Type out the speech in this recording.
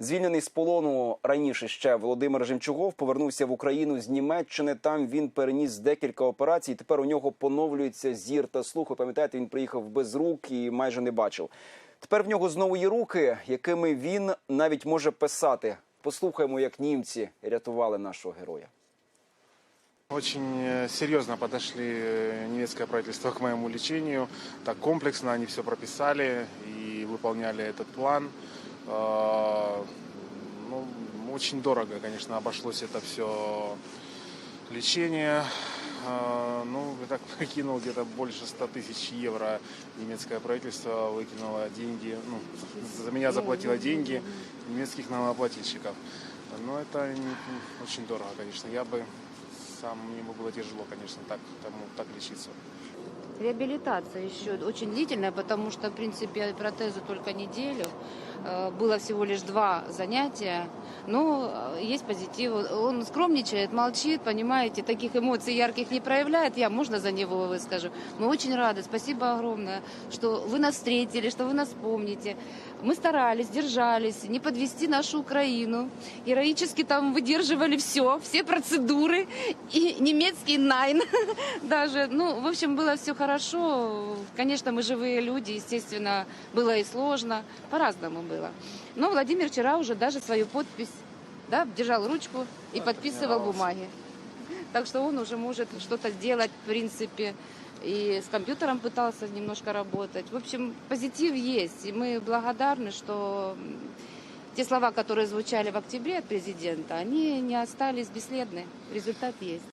Звільнений з полону раніше ще Володимир Жемчугов повернувся в Україну з Німеччини. Там він переніс декілька операцій. Тепер у нього поновлюється зір та слух. Ви пам'ятаєте, він приїхав без рук і майже не бачив. Тепер в нього знову є руки, якими він навіть може писати. Послухаємо, як німці рятували нашого героя. Очень э, серьезно подошли э, немецкое правительство к моему лечению. Так комплексно они все прописали и выполняли этот план. А, Ну, очень дорого, конечно, обошлось это все лечение. А, Ну, так прикинул, где-то больше 100 тысяч евро немецкое правительство выкинуло деньги, ну, за меня заплатило деньги немецких налогоплательщиков. Но это очень дорого, конечно. Я бы сам, мне бы было тяжело, конечно, так, тому, так лечиться. Реабилитация еще очень длительная, потому что, в принципе, протезу только неделю. Э, Было всего лишь два занятия. Но э, есть позитив. Он скромничает, молчит, понимаете, таких эмоций ярких не проявляет. Я, можно за него выскажу. Мы очень рады. Спасибо огромное, что вы нас встретили, что вы нас помните. Мы старались, держались, не подвести нашу Украину. Героически там выдерживали все, все процедуры. И немецкий найн даже. Ну, в общем, было все хорошо. Конечно, мы живые люди, естественно, было и сложно. По-разному было. Но Владимир вчера уже даже свою подпись, да, держал ручку и Да, подписывал бумаги. Так что он уже может что-то сделать, в принципе. И с компьютером пытался немножко работать. В общем, позитив есть. И мы благодарны, что те слова, которые звучали в октябре от президента, они не остались бесследны. Результат есть.